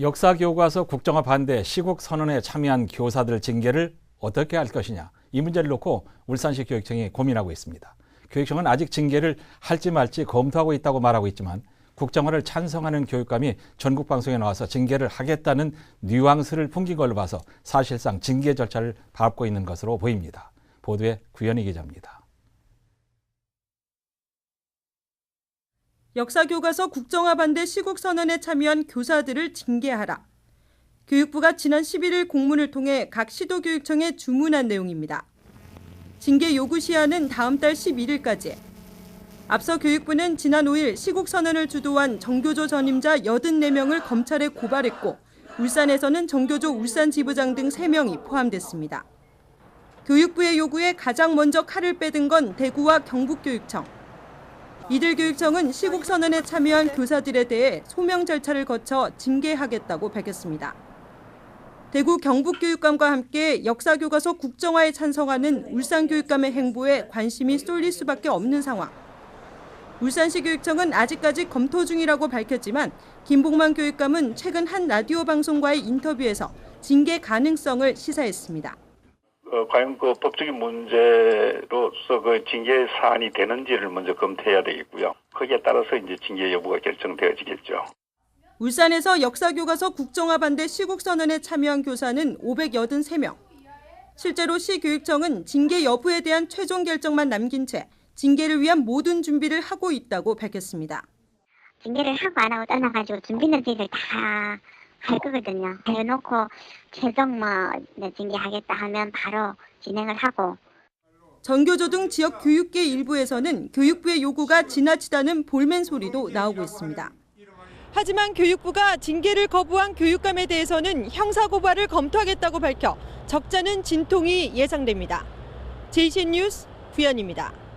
역사 교과서 국정화 반대 시국 선언에 참여한 교사들 징계를 어떻게 할 것이냐 이 문제를 놓고 울산시 교육청이 고민하고 있습니다. 교육청은 아직 징계를 할지 말지 검토하고 있다고 말하고 있지만 국정화를 찬성하는 교육감이 전국 방송에 나와서 징계를 하겠다는 뉘앙스를 풍긴 걸로 봐서 사실상 징계 절차를 밟고 있는 것으로 보입니다. 보도에 구현희 기자입니다. 역사교과서 국정화 반대 시국선언에 참여한 교사들을 징계하라. 교육부가 지난 11일 공문을 통해 각 시도교육청에 주문한 내용입니다. 징계 요구 시한은 다음 달 11일까지. 앞서 교육부는 지난 5일 시국선언을 주도한 정교조 전임자 84명을 검찰에 고발했고 울산에서는 정교조 울산 지부장 등 3명이 포함됐습니다. 교육부의 요구에 가장 먼저 칼을 빼든 건 대구와 경북교육청. 이들 교육청은 시국 선언에 참여한 교사들에 대해 소명 절차를 거쳐 징계하겠다고 밝혔습니다. 대구 경북교육감과 함께 역사교과서 국정화에 찬성하는 울산교육감의 행보에 관심이 쏠릴 수밖에 없는 상황. 울산시 교육청은 아직까지 검토 중이라고 밝혔지만 김봉만 교육감은 최근 한 라디오 방송과의 인터뷰에서 징계 가능성을 시사했습니다. 어, 과연 그 법적인 문제로서 그 징계 사안이 되는지를 먼저 검토해야 되겠고요. 거기에 따라서 이제 징계 여부가 결정되어지겠죠. 울산에서 역사교과서 국정화 반대 시국선언에 참여한 교사는 583명. 실제로 시교육청은 징계 여부에 대한 최종 결정만 남긴 채 징계를 위한 모든 준비를 하고 있다고 밝혔습니다. 징계를 하고 안 하고 떠나가지고 준비는 저희들 다 할 거거든요. 해놓고 최종 뭐 네, 징계하겠다 하면 바로 진행을 하고 전교조 등 지역 교육계 일부에서는 교육부의 요구가 지나치다는 볼멘 소리도 나오고 있습니다. 하지만 교육부가 징계를 거부한 교육감에 대해서는 형사고발을 검토하겠다고 밝혀 적잖은 진통이 예상됩니다. 제이신 뉴스 구현입니다.